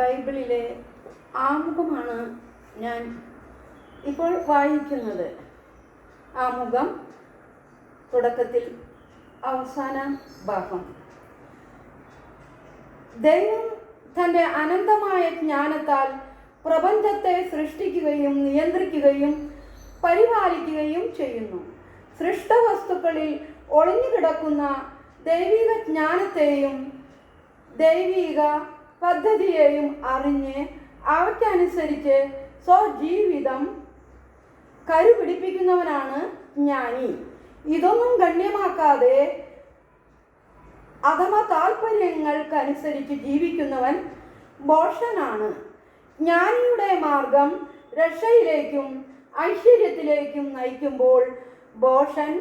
ബൈബിളിലെ ആമുഖമാണ് ഞാൻ ഇപ്പോൾ വായിക്കുന്നത്. ആമുഖം തുടക്കത്തിൽ അവസാന ഭാഗം. ദൈവം തന്റെ അനന്തമായ ജ്ഞാനത്താൽ പ്രപഞ്ചത്തെ സൃഷ്ടിക്കുകയും നിയന്ത്രിക്കുകയും പരിപാലിക്കുകയും ചെയ്യുന്നു. സൃഷ്ട വസ്തുക്കളിൽ ഒളിഞ്ഞുകിടക്കുന്ന ദൈവിക ജ്ഞാനത്തെയും ദൈവിക പദ്ധതിയെയും അറിഞ്ഞ് അവയ്ക്കനുസരിച്ച് സ്വജീവിതം കരുപിടിപ്പിക്കുന്നവനാണ് ജ്ഞാനി. ഇതൊന്നും ഗണ്യമാക്കാതെ അഥമ താല്പര്യങ്ങൾക്കനുസരിച്ച് ജീവിക്കുന്നവൻ ബോഷനാണ്. ജ്ഞാനിയുടെ മാർഗം രക്ഷയിലേക്കും ഐശ്വര്യത്തിലേക്കും നയിക്കുമ്പോൾ ബോഷൻ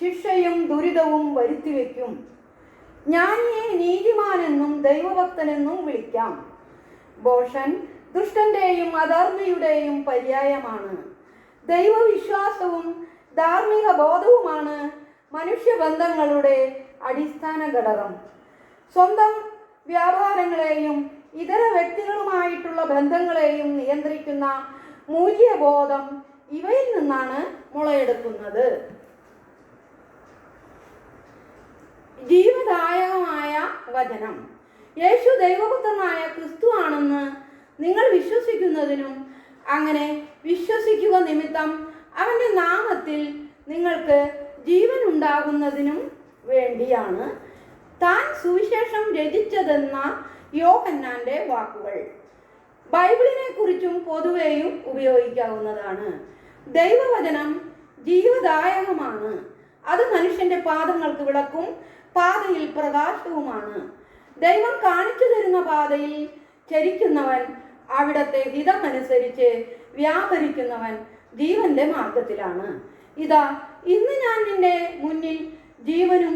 ശിക്ഷയും ദുരിതവും വരുത്തിവെക്കും. ജ്ഞാനിയെ നീതിമാനെന്നും ദൈവഭക്തനെന്നും വിളിക്കാം. ബോഷൻ ദുഷ്ടന്റെയും അധർമ്മിയുടെയും പര്യായമാണ്. ദൈവവിശ്വാസവും ധാർമ്മിക ബോധവുമാണ് മനുഷ്യബന്ധങ്ങളുടെ അടിസ്ഥാന ഘടകം. സ്വന്തം വ്യാപാരങ്ങളെയും ഇതര വ്യക്തികളുമായിട്ടുള്ള ബന്ധങ്ങളെയും നിയന്ത്രിക്കുന്ന മൂല്യബോധം ഇവയിൽ നിന്നാണ് മുളയെടുക്കുന്നത്. ജീവദായകമായ വചനം. യേശു ദൈവപുത്രനായ ക്രിസ്തു ആണെന്ന് നിങ്ങൾ വിശ്വസിക്കുന്നതിനും അങ്ങനെ വിശ്വസിക്കുക നിമിത്തം അവന്റെ നാമത്തിൽ നിങ്ങൾക്ക് ജീവൻ ഉണ്ടാകുന്നതിനും വേണ്ടിയാണ്. താൻ സുവിശേഷം രചിച്ചതെന്ന യോഹന്നാന്റെ വാക്കുകൾ. ബൈബിളിനെ കുറിച്ചും പൊതുവെയും ഉപയോഗിക്കാവുന്നതാണ്. ദൈവവചനം ജീവദായകമാണ്. അത് മനുഷ്യന്റെ പാദങ്ങൾക്ക് വിളക്കും പാതയിൽ പ്രകാശവുമാണ്. ദൈവം കാണിച്ചു തരുന്ന പാതയിൽ ചരിക്കുന്നവൻ അവിടത്തെ ഹിതമനുസരിച്ച് വ്യാപരിക്കുന്നവൻ ജീവന്റെ മാർഗത്തിലാണ് ഇതാ ഇന്ന് ഞാൻ നിന്റെ മുന്നിൽ ജീവനും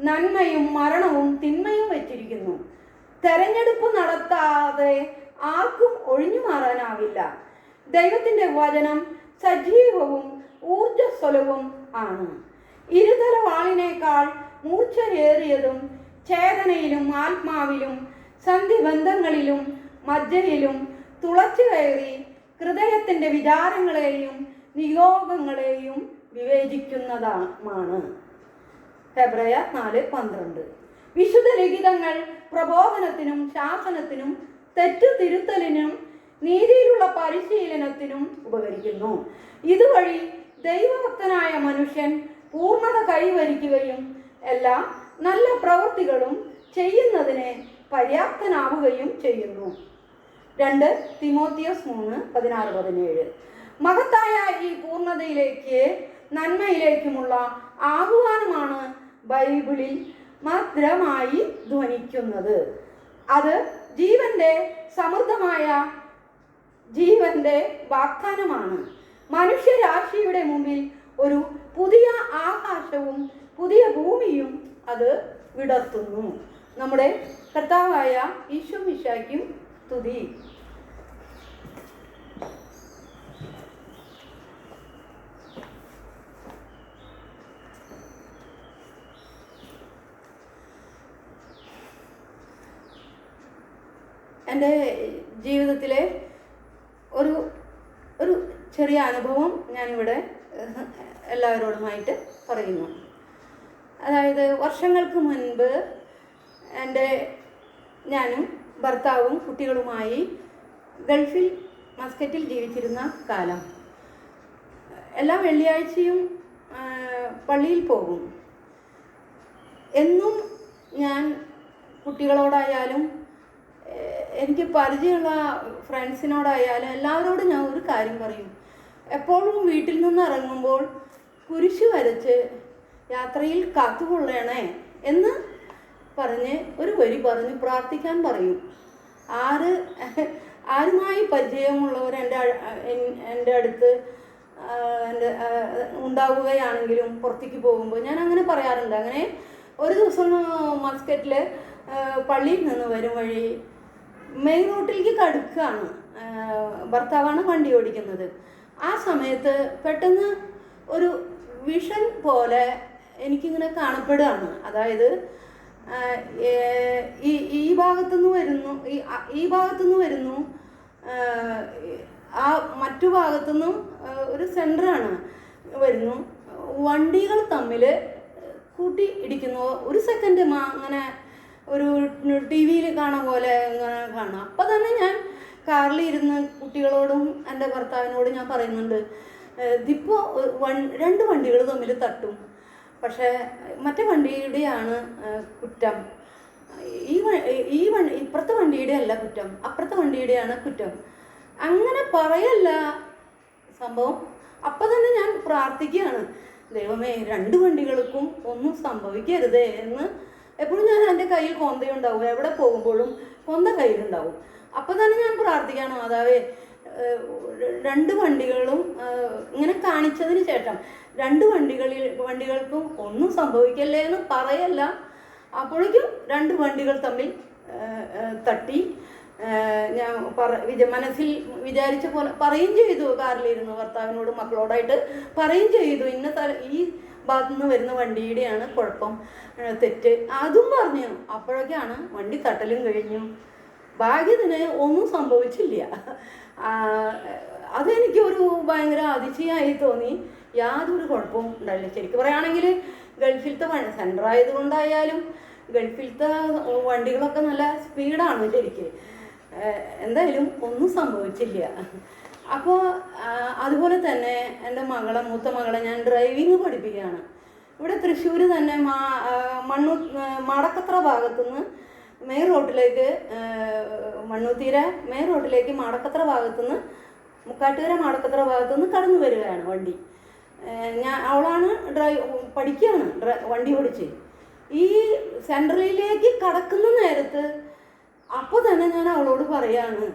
നന്മയും മരണവും തിന്മയും വെച്ചിരിക്കുന്നു. തെരഞ്ഞെടുപ്പ് നടത്താതെ ആർക്കും ഒഴിഞ്ഞു മാറാനാവില്ല. ദൈവത്തിന്റെ വചനം സജീവവും ഊർജസ്വലവും ആണ്. ഇരുതല വാളിനേക്കാൾ മൂർച്ചയേറിയതും ചേതനയിലും ആത്മാവിലും സന്ധിബന്ധങ്ങളിലും മജ്ജയിലും തുളച്ചു കയറി ഹൃദയത്തിന്റെ വിചാരങ്ങളെയും നിയോഗങ്ങളെയും വിവേചിക്കുന്നതാണ്. ഫെബ്രുവരി നാല് പന്ത്രണ്ട്. വിശുദ്ധ ലിഖിതങ്ങൾ പ്രബോധനത്തിനും ശാസനത്തിനും തെറ്റുതിരുത്തലിനും നീതിയിലുള്ള പരിശീലനത്തിനും ഉപകരിക്കുന്നു. ഇതുവഴി ദൈവഭക്തനായ മനുഷ്യൻ പൂർണത കൈവരിക്കുകയും എല്ലാ നല്ല പ്രവൃത്തികളും ചെയ്യുന്നതിന് പര്യാപ്തനാവുകയും ചെയ്യുന്നു. രണ്ട് തിമോത്തിയോസ് മൂന്ന് പതിനാറ് പതിനേഴ്. മഹത്തായ ഈ പൂർണതയിലേക്ക് നന്മയിലേക്കുമുള്ള ആഹ്വാനമാണ് ബൈബിളിൽ മധുരമായി ധ്വനിക്കുന്നത്. അത് ജീവന്റെ സമൃദ്ധമായ ജീവന്റെ വാഗ്ദാനമാണ്. മനുഷ്യരാശിയുടെ മുമ്പിൽ ഒരു പുതിയ ആകാശവും പുതിയ ഭൂമിയും അത് വിടർത്തുന്നു. നമ്മുടെ കർത്താവായ ഈശോ മിശായ്ക്കും തുതി എന്റെ ജീവിതത്തിലെ ഒരു ഒരു ചെറിയ അനുഭവം ഞാനിവിടെ എല്ലാവരോടുമായിട്ട് പറയുന്നു. അതായത് വർഷങ്ങൾക്ക് മുൻപ് എന്റെ ഞാനും ഭർത്താവും കുട്ടികളുമായി ഗൾഫിൽ മസ്കറ്റിൽ ജീവിച്ചിരുന്ന കാലം. എല്ലാ വെള്ളിയാഴ്ചയും പള്ളിയിൽ പോകും. എന്നും ഞാൻ കുട്ടികളോടായാലും എനിക്ക് പരിചയമുള്ള ഫ്രണ്ട്സിനോടായാലും എല്ലാവരോടും ഞാൻ ഒരു കാര്യം പറയും. എപ്പോഴും വീട്ടിൽ നിന്ന് ഇറങ്ങുമ്പോൾ കുരിശ് വരച്ച് യാത്രയിൽ കാത്തുകൊള്ളണേ എന്ന് പറഞ്ഞ് ഒരു വരി പറഞ്ഞ് പ്രാർത്ഥിക്കാൻ പറയും. ആര് ആരുമായി പരിചയമുള്ളവർ എന്റെ എന്റെ അടുത്ത് എന്റെ ഉണ്ടാവുകയാണെങ്കിലും പുറത്തേക്ക് പോകുമ്പോൾ ഞാൻ അങ്ങനെ പറയാറുണ്ട്. അങ്ങനെ ഒരു ദിവസം മസ്കറ്റിൽ പള്ളിയിൽ നിന്ന് വരും വഴി മെയിൻ റോട്ടിലേക്ക് കടുക്കുകയാണ് ഭർത്താവാണ് വണ്ടി ഓടിക്കുന്നത്. ആ സമയത്ത് പെട്ടെന്ന് ഒരു വിഷൻ പോലെ എനിക്കിങ്ങനെ കാണപ്പെടുകയാണ്. അതായത് ഈ ഈ ഭാഗത്തുനിന്ന് വരുന്നു ഈ ഈ ഭാഗത്തുനിന്ന് വരുന്നു ആ, മറ്റു ഭാഗത്തുനിന്നും ഒരു സെന്ററാണ് വരുന്നു. വണ്ടികൾ തമ്മിൽ കൂട്ടി ഇടിക്കുന്നു. ഒരു സെക്കൻഡ് മാ അങ്ങനെ ഒരു ടി വിയിൽ കാണാൻ പോലെ ഇങ്ങനെ കാണാം അപ്പം തന്നെ ഞാൻ കാറിൽ ഇരുന്ന് കുട്ടികളോടും എന്റെ ഭർത്താവിനോടും ഞാൻ പറയുന്നുണ്ട് ഇതിപ്പോൾ രണ്ട് വണ്ടികൾ തമ്മിൽ തട്ടും. പക്ഷേ മറ്റേ വണ്ടിയുടെയാണ് കുറ്റം. ഈ ഈ വണ്ടി ഇപ്പുറത്തെ വണ്ടിയുടെ അല്ല കുറ്റം. അപ്പുറത്തെ വണ്ടിയുടെയാണ് കുറ്റം. അങ്ങനെ പറയല്ല സംഭവം. അപ്പം തന്നെ ഞാൻ പ്രാർത്ഥിക്കുകയാണ്. ദൈവമേ രണ്ട് വണ്ടികൾക്കും ഒന്നും സംഭവിക്കരുതേ എന്ന്. എപ്പോഴും ഞാൻ എന്റെ കയ്യിൽ കൊന്തയുണ്ടാവും. എവിടെ പോകുമ്പോഴും കൊന്ത കയ്യിലുണ്ടാവും. അപ്പം തന്നെ ഞാൻ പ്രാർത്ഥിക്കുകയാണ് മാതാവേ രണ്ട് വണ്ടികളും ഇങ്ങനെ കാണിച്ചതിന് ശേഷം രണ്ട് വണ്ടികളിൽ വണ്ടികൾക്കും ഒന്നും സംഭവിക്കല്ലേ എന്ന് പറയല്ല. അപ്പോഴേക്കും രണ്ട് വണ്ടികൾ തമ്മിൽ തട്ടി. ഞാൻ പറ വിജ മനസ്സിൽ വിചാരിച്ച പോലെ പറയും ചെയ്തു. കാറിലിരുന്നു ഭർത്താവിനോട് മക്കളോടായിട്ട് പറയും ചെയ്തു. ഇന്ന ഈ ഭാഗത്തു നിന്ന് വരുന്ന വണ്ടിയുടെയാണ് കുഴപ്പം തെറ്റ്. അതും പറഞ്ഞു. അപ്പോഴൊക്കെയാണ് വണ്ടി തട്ടലും കഴിഞ്ഞു. ഭാഗ്യത്തിന് ഒന്നും സംഭവിച്ചില്ല. ആ, അതെനിക്ക് ഒരു ഭയങ്കര അതിശയായി തോന്നി. യാതൊരു കുഴപ്പവും ഉണ്ടായില്ല. ശരിക്കും പറയുകയാണെങ്കിൽ ഗൾഫിലത്തെ സെന്റർ ആയതുകൊണ്ടായാലും ഗൾഫിലത്തെ വണ്ടികളൊക്കെ നല്ല സ്പീഡാണ് ശരിക്ക്. എന്തായാലും ഒന്നും സംഭവിച്ചില്ല. അപ്പോൾ അതുപോലെ തന്നെ എന്റെ മകളെ മൂത്ത മകളെ ഞാൻ ഡ്രൈവിങ് പഠിപ്പിക്കുകയാണ്. ഇവിടെ തൃശ്ശൂർ തന്നെ മാ മണ്ണു മാടക്കത്ര ഭാഗത്തുനിന്ന് മെയിൻ റോഡിലേക്ക് മണ്ണൂത്തീര മെയിൻ റോഡിലേക്ക് മാടക്കത്ര ഭാഗത്തുനിന്ന് മുക്കാട്ടുകര മാടക്കത്ര ഭാഗത്തുനിന്ന് കടന്നു വരികയാണ് വണ്ടി. ഞാൻ അവളാണ് ഡ്രൈവ് പഠിക്കുകയാണ് വണ്ടി ഓടിച്ച്. ഈ സെൻട്രലിലേക്ക് കടക്കുന്ന നേരത്ത് അപ്പോൾ തന്നെ ഞാൻ അവളോട് പറയാണ്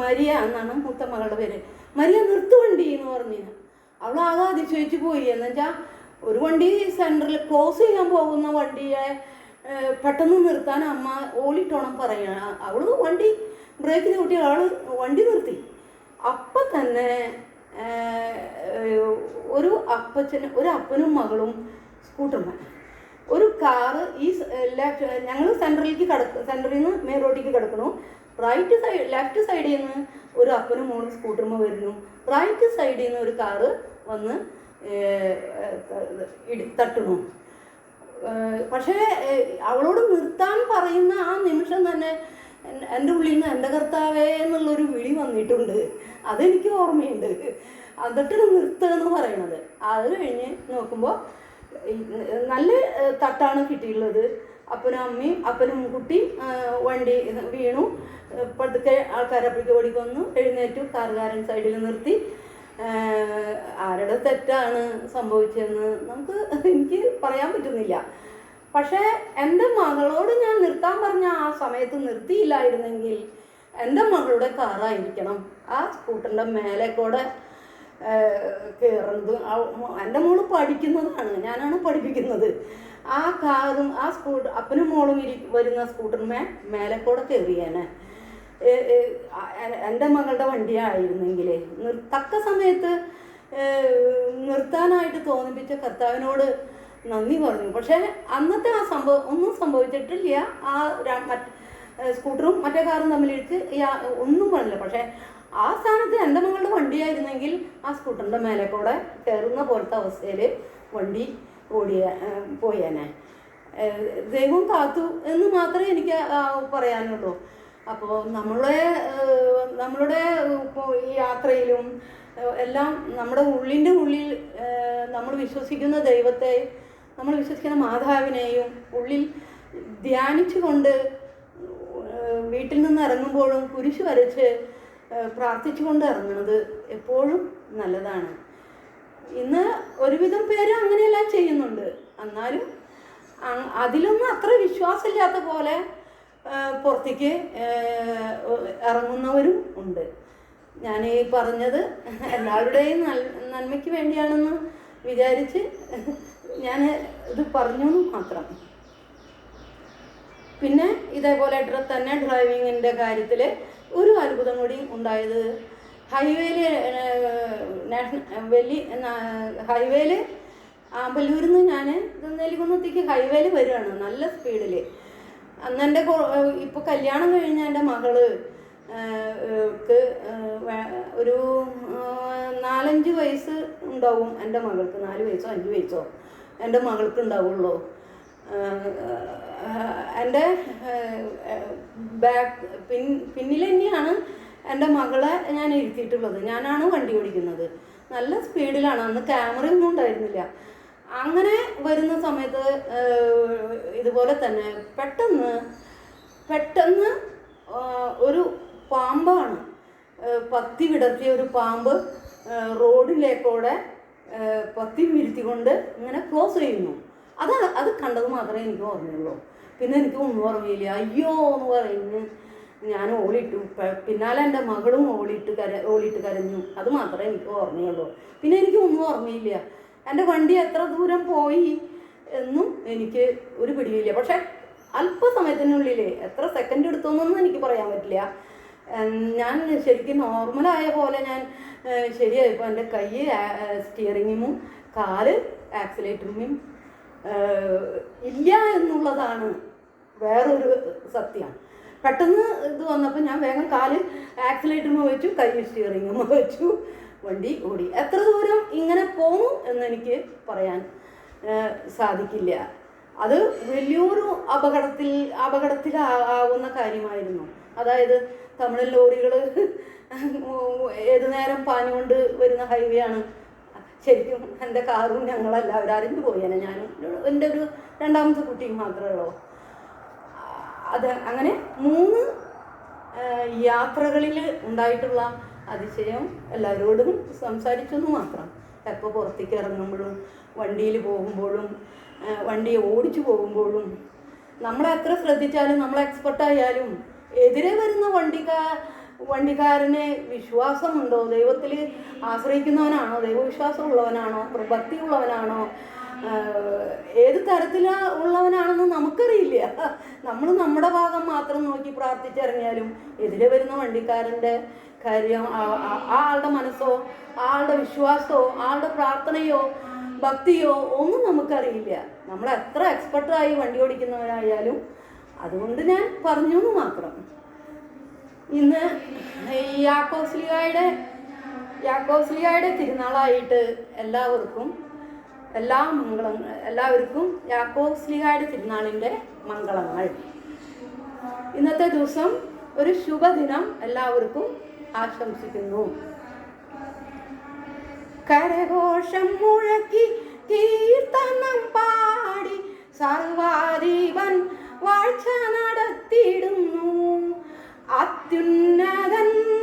മരിയ എന്നാണ് മൂത്ത മകളുടെ പേര്. മരിയ നിർത്തു വണ്ടി എന്ന് പറഞ്ഞു. അവൾ ആകെ അതിശയിച്ചു പോയി. എന്നുവെച്ചാൽ ഒരു വണ്ടി സെൻട്രൽ ക്ലോസ് ചെയ്യാൻ പോകുന്ന വണ്ടിയെ പെട്ടെന്ന് നിർത്താൻ അമ്മ ഓളിട്ടോണം പറയാ അവൾ വണ്ടി ബ്രേക്കിന് കൂട്ടി അവൾ വണ്ടി നിർത്തി. അപ്പം തന്നെ ഒരു അപ്പച്ചന് ഒരു അപ്പനും മകളും സ്കൂട്ടർമാൻ ഒരു കാറ് ഈ ലെഫ്റ്റ് ഞങ്ങൾ സെൻട്രലിലേക്ക് കിടക്ക സെൻട്രിൽ നിന്ന് മെയിൻ റോഡിലേക്ക് കിടക്കണു. റൈറ്റ് സൈഡ് ലെഫ്റ്റ് സൈഡിൽ നിന്ന് ഒരു അപ്പനും മോളും സ്കൂട്ടർമ വരുന്നു. റൈറ്റ് സൈഡിൽ നിന്ന് ഒരു കാറ് വന്ന് തട്ടണു പക്ഷേ അവളോട് നിർത്താൻ പറയുന്ന ആ നിമിഷം തന്നെ എൻ- എന്റെ ഉള്ളിൽ നിന്ന് എന്റെ കർത്താവേ എന്നുള്ളൊരു വിളി വന്നിട്ടുണ്ട്. അതെനിക്ക് ഓർമ്മയുണ്ട്. എന്നിട്ട് നിർത്തുക എന്ന് പറയണത്. അത് കഴിഞ്ഞ് നോക്കുമ്പോൾ നല്ല തട്ടാണ് കിട്ടിയിട്ടുള്ളത്. അപ്പനും അമ്മയും അപ്പനും കുട്ടി വണ്ടി വീണു. പതുക്കെ ആൾക്കാരപ്പോഴേക്ക് ഓടിക്ക് വന്നു എഴുന്നേറ്റു. കാറുകാരൻ സൈഡിൽ നിർത്തി. ആരുടെ തെറ്റാണ് സംഭവിച്ചതെന്ന് നമുക്ക് എനിക്ക് പറയാൻ പറ്റുന്നില്ല. പക്ഷേ എന്റെ മകളോട് ഞാൻ നിർത്താൻ പറഞ്ഞ ആ സമയത്ത് നിർത്തിയില്ലായിരുന്നെങ്കിൽ എന്റെ മകളുടെ കാറായിരിക്കണം ആ സ്കൂട്ടറിന്റെ മേലെ കൂടെ കയറുന്നത് എന്റെ മോൾ പഠിക്കുന്നതാണ്. ഞാനാണ് പഠിപ്പിക്കുന്നത്. ആ കാറും ആ സ്കൂട്ടർ അപ്പനും മോളും ഇരി വരുന്ന സ്കൂട്ടറിന്മേ മേലെ കൂടെ കയറിയേനെ എന്റെ മകളുടെ വണ്ടിയായിരുന്നെങ്കിൽ തക്ക സമയത്ത് നിർത്താനായിട്ട് തോന്നിപ്പിച്ച കർത്താവിനോട് നന്ദി പറഞ്ഞു. പക്ഷേ അന്നത്തെ ആ സംഭവം ഒന്നും സംഭവിച്ചിട്ടില്ല. ആ മറ്റ് സ്കൂട്ടറും മറ്റേ കാറും തമ്മിലിടിച്ച് ഒന്നും പറഞ്ഞില്ല. പക്ഷേ ആ സ്ഥാനത്ത് എന്റെ മകളുടെ വണ്ടിയായിരുന്നെങ്കിൽ ആ സ്കൂട്ടറിന്റെ മേലെ കൂടെ കയറുന്ന പോലത്തെ അവസ്ഥയിൽ വണ്ടി ഓടിയ പോയനെ. ദൈവം കാത്തു എന്ന് മാത്രമേ എനിക്ക് പറയാനുള്ളൂ. അപ്പോൾ നമ്മളെ നമ്മളുടെ ഇപ്പോൾ ഈ യാത്രയിലും എല്ലാം നമ്മുടെ ഉള്ളിന്റെ ഉള്ളിൽ നമ്മൾ വിശ്വസിക്കുന്ന ദൈവത്തെ നമ്മൾ വിശ്വസിക്കുന്ന മാതാവിനെയും ഉള്ളിൽ ധ്യാനിച്ചുകൊണ്ട് വീട്ടിൽ നിന്ന് ഇറങ്ങുമ്പോഴും കുരിശ് വരച്ച് പ്രാർത്ഥിച്ചുകൊണ്ട് ഇറങ്ങുന്നത് എപ്പോഴും നല്ലതാണ്. ഇന്ന് ഒരുവിധം പേര് അങ്ങനെയെല്ലാം ചെയ്യുന്നുണ്ട്. എന്നാലും അതിലൊന്നും അത്ര വിശ്വാസമില്ലാത്ത പോലെ പുറത്തേക്ക് ഇറങ്ങുന്നവരും ഉണ്ട്. ഞാൻ ഈ പറഞ്ഞത് എല്ലാവരുടെയും നന്മയ്ക്ക് വേണ്ടിയാണെന്ന് വിചാരിച്ച് ഞാൻ ഇത് പറഞ്ഞു മാത്രം. പിന്നെ ഇതേപോലെ തന്നെ ഡ്രൈവിങ്ങിന്റെ കാര്യത്തിൽ ഒരു അത്ഭുതം കൂടി ഉണ്ടായത് ഹൈവേയിൽ നാഷണൽ വലിയ ഹൈവേയിൽ ആമ്പല്ലൂരിൽ നിന്ന് ഞാൻ നെല്ലിക്കുന്നത്തേക്ക് ഹൈവേയിൽ വരികയാണ് നല്ല സ്പീഡിൽ അന്ന് എന്റെ ഇപ്പോൾ കല്യാണം കഴിഞ്ഞ എന്റെ മകൾ ഒരു നാലഞ്ച് വയസ്സ് ഉണ്ടാവും എന്റെ മകൾക്ക്. നാല് വയസ്സോ അഞ്ച് വയസ്സോ എന്റെ മകൾക്ക് ഉണ്ടാവുള്ളൂ. എന്റെ ബാക്ക് പിൻ പിന്നിൽ തന്നെയാണ് എന്റെ മകളെ ഞാൻ ഇരുത്തിയിട്ടുള്ളത് ഞാനാണ് വണ്ടി ഓടിക്കുന്നത്. നല്ല സ്പീഡിലാണ്. അന്ന് ക്യാമറയൊന്നും ഉണ്ടായിരുന്നില്ല. അങ്ങനെ വരുന്ന സമയത്ത് ഇതുപോലെ തന്നെ പെട്ടെന്ന് പെട്ടെന്ന് ഒരു പാമ്പാണ് പത്തി വിടർത്തിയ ഒരു പാമ്പ് റോഡിലേക്കൂടെ പത്തി വിരുത്തിക്കൊണ്ട് ഇങ്ങനെ ക്രോസ് ചെയ്യുന്നു. അത് അത് കണ്ടത് മാത്രമേ എനിക്ക് ഓർമ്മയുള്ളൂ. പിന്നെ എനിക്ക് ഒന്നും ഓർമ്മയില്ല. അയ്യോ എന്ന് പറയുന്നു ഞാൻ ഓളിട്ടു. പിന്നാലെ എന്റെ മകളും ഓളിട്ട് കര ഓളിട്ട് കരഞ്ഞു. അത് മാത്രമേ എനിക്ക് ഓർമ്മയുള്ളൂ. പിന്നെ എനിക്ക് ഒന്നും ഓർമ്മയില്ല. എന്റെ വണ്ടി എത്ര ദൂരം പോയി എന്നും എനിക്ക് ഒരു പിടിയില്ല. പക്ഷെ അല്പസമയത്തിനുള്ളിൽ എത്ര സെക്കൻഡ് എടുത്തോന്നൊന്നും എനിക്ക് പറയാൻ പറ്റില്ല. ഞാൻ ശരിക്കും നോർമലായ പോലെ ഞാൻ ശരിയായപ്പോൾ എന്റെ കൈ സ്റ്റിയറിങ്ങും കാൽ ആക്സിലേറ്ററിങ്ങും ഇല്ല എന്നുള്ളതാണ് വേറൊരു സത്യം. പെട്ടെന്ന് ഇത് വന്നപ്പോൾ ഞാൻ വേഗം കാൽ ആക്സിലേറ്ററിന് വെച്ചു കൈ സ്റ്റിയറിങ്ങും വെച്ചു. വണ്ടി ഓടി. എത്ര ദൂരം ഇങ്ങനെ പോകും എന്നെനിക്ക് പറയാൻ സാധിക്കില്ല. അത് വലിയൊരു അപകടത്തിൽ അപകടത്തിലാവുന്ന കാര്യമായിരുന്നു. അതായത് തമിഴ് ലോറികൾ ഏത് നേരം പാഞ്ഞുകൊണ്ട് വരുന്ന ഹൈവേ ആണ്. ശരിക്കും എന്റെ കാറും ഞങ്ങളെല്ലാവരും അറിഞ്ഞു പോയേനെ ഞാനും എന്റെ ഒരു രണ്ടാമത്തെ കുട്ടിയും മാത്രമേ ഉള്ളൂ. അത് അങ്ങനെ മൂന്ന് യാത്രകളിൽ ഉണ്ടായിട്ടുള്ള അതിശയം എല്ലാവരോടും സംസാരിച്ചെന്ന് മാത്രം. എപ്പോൾ പുറത്തേക്ക് ഇറങ്ങുമ്പോഴും വണ്ടിയിൽ പോകുമ്പോഴും വണ്ടി ഓടിച്ചു പോകുമ്പോഴും നമ്മളെ എത്ര ശ്രദ്ധിച്ചാലും നമ്മൾ എക്സ്പെർട്ടായാലും എതിരെ വരുന്ന വണ്ടിക്കാ വണ്ടിക്കാരന് വിശ്വാസമുണ്ടോ? ദൈവത്തിൽ ആശ്രയിക്കുന്നവനാണോ? ദൈവവിശ്വാസമുള്ളവനാണോ? ഭക്തി ഉള്ളവനാണോ ഏത് തരത്തിൽ ഉള്ളവനാണെന്ന് നമുക്കറിയില്ല. നമ്മൾ നമ്മുടെ ഭാഗം മാത്രം നോക്കി പ്രാർത്ഥിച്ചിറങ്ങിയാലും എതിരെ വരുന്ന വണ്ടിക്കാരന്റെ കാര്യം ആളുടെ മനസ്സോ ആളുടെ വിശ്വാസമോ ആളുടെ പ്രാർത്ഥനയോ ഭക്തിയോ ഒന്നും നമുക്കറിയില്ല. നമ്മൾ എത്ര എക്സ്പെർട്ടായി വണ്ടി ഓടിക്കുന്നവരായാലും അതുകൊണ്ട് ഞാൻ പറഞ്ഞു എന്ന് മാത്രം. ഇന്ന് യാക്കോസ്ലിയായുടെ യാക്കോസ്ലിയായുടെ തിരുനാളായിട്ട് എല്ലാവർക്കും എല്ലാ മംഗളങ്ങൾ എല്ലാവർക്കും യാക്കോസ്ലിയായുടെ തിരുനാളിന്റെ മംഗളങ്ങൾ. ഇന്നത്തെ ദിവസം ഒരു ശുഭദിനം എല്ലാവർക്കും ആശംസിക്കുന്നു. കരഘോഷം മുഴക്കി കീർത്തനം പാടി സർവാധിപൻ വാഴ്ച നടത്തിയിടുന്നു. അത്യുന്നതന്റെ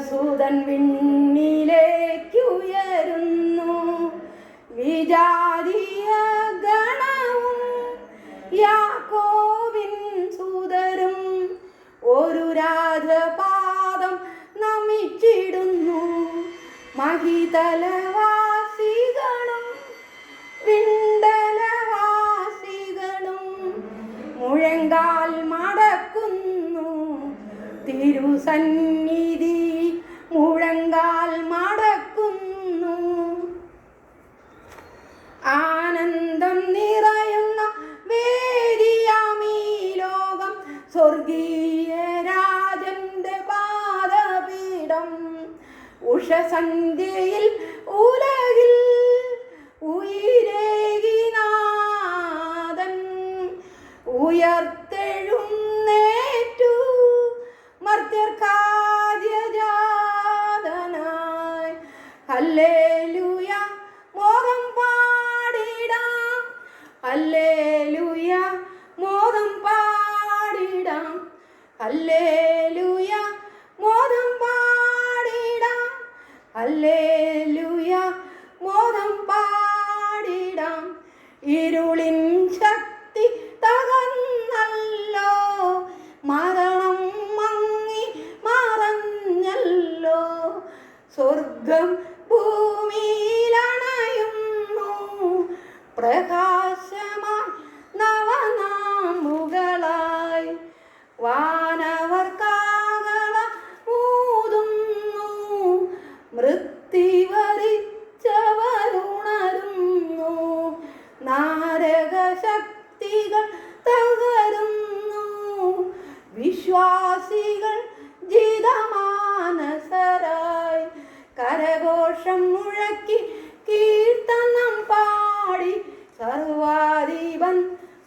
ദൈവസൂതൻ വിണ്ണിലേക്കുയരുന്നു വിജാതീയ ഗണവും യാക്കോവിൻ സൂതരും ഒരു രാജപാദം നമിച്ചിടുന്നു. മഹിതലവാസികളും വിണ്ടലവാസികളും മുഴങ്കാൽ മടക്കുന്നു. തിരുസന്നിധി ഉഷസന്ധ്യയിൽ ഉലകിൽ ഉയരേകിനാഥൻ ഉയർത്തെഴുന്നേറ്റു മർത്യർക്കാദ്യജാതനായി ഹല്ലേലൂയ മോഹം പാടിടാം. ഹല്ലേലൂയ മോദം പാടിടാം. ഹല്ലേലൂയ പ്രകാശമാ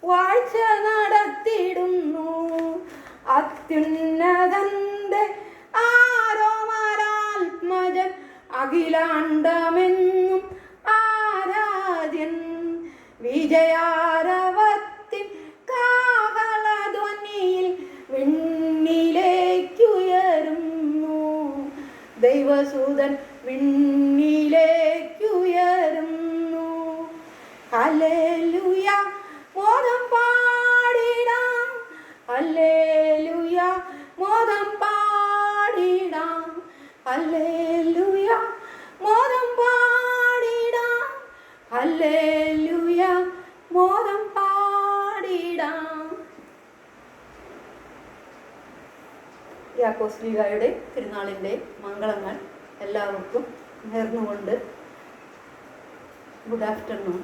വാഴ്ച നടത്തിടുന്നു അത്യുന്നതന്റെ ആരോമാരാത്മജൻ അഖിലാണ് അപ്പോസ്ലിഹായുടെ തിരുനാളിന്റെ മംഗളങ്ങൾ എല്ലാവർക്കും നേർന്നുകൊണ്ട് ഗുഡ് ആഫ്റ്റർനൂൺ.